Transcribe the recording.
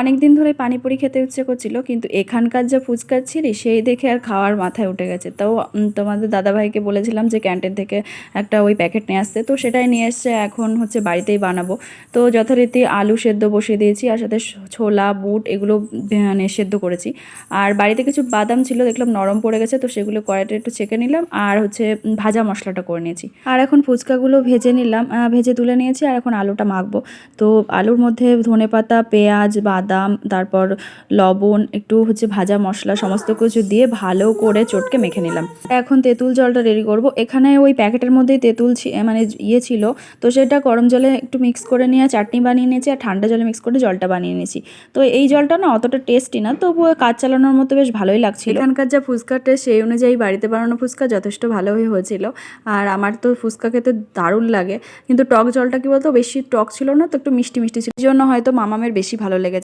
অনেক দিন ধরে পানিপুরি খেতে ইচ্ছে করছিল, কিন্তু এখানকার যা ফুচকার ছিলি সেই দেখে আর খাওয়ার মাথায় উঠে গেছে। তো তোমাদের দাদাভাইকে বলেছিলাম যে ক্যান্টিন থেকে একটা ওই প্যাকেট নিয়ে আসতে। তো সেটাই নিয়ে এসছে, এখন হচ্ছে বাড়িতেই বানাবো। তো যথারীতি আলু সেদ্ধ বসিয়ে দিয়েছি, আর সাথে ছোলা, বুট এগুলো মানে সেদ্ধ করেছি। আর বাড়িতে কিছু বাদাম ছিল, দেখলাম নরম পড়ে গেছে, তো সেগুলো কড়াইতে একটু ছেঁকে নিলাম, আর হচ্ছে ভাজা মশলাটা করে নিয়েছি। আর এখন ফুচকাগুলো ভেজে নিলাম ভেজে তুলে নিয়েছি, আর এখন আলুটা মাখবো। তো আলুর মধ্যে ধনেপাতা, পেঁয়াজ বাদাম তারপর লবণ, একটু হচ্ছে ভাজা মশলা, সমস্ত কিছু দিয়ে ভালো করে চটকে মেখে নিলাম। এখন তেঁতুল জলটা রেডি করব। এখানে ওই প্যাকেটের মধ্যেই তেঁতুল মানে ইয়ে ছিল। তো সেটা গরম জলে একটু মিক্স করে নিয়ে, চাটনি বানিয়ে নিয়েছি আর ঠান্ডা জলে মিক্স করে জলটা বানিয়ে নিয়েছি। তো এই জলটা না অতটা টেস্টি না তবুও কাজ চালানোর মতো বেশ ভালোই লাগছিল। এখানকার যা ফুচকার টেস্ট সেই অনুযায়ী বাড়িতে বানানো ফুচকা যথেষ্ট ভালোই হয়েছিল। আর আমার তো ফুচকা খেতে দারুণ লাগে। কিন্তু টক জলটা কি বলতো, বেশি টক ছিল না, তো একটু মিষ্টি মিষ্টি ছিল। জন্য হয়তো মামামের বেশি ভালো লেগেছে।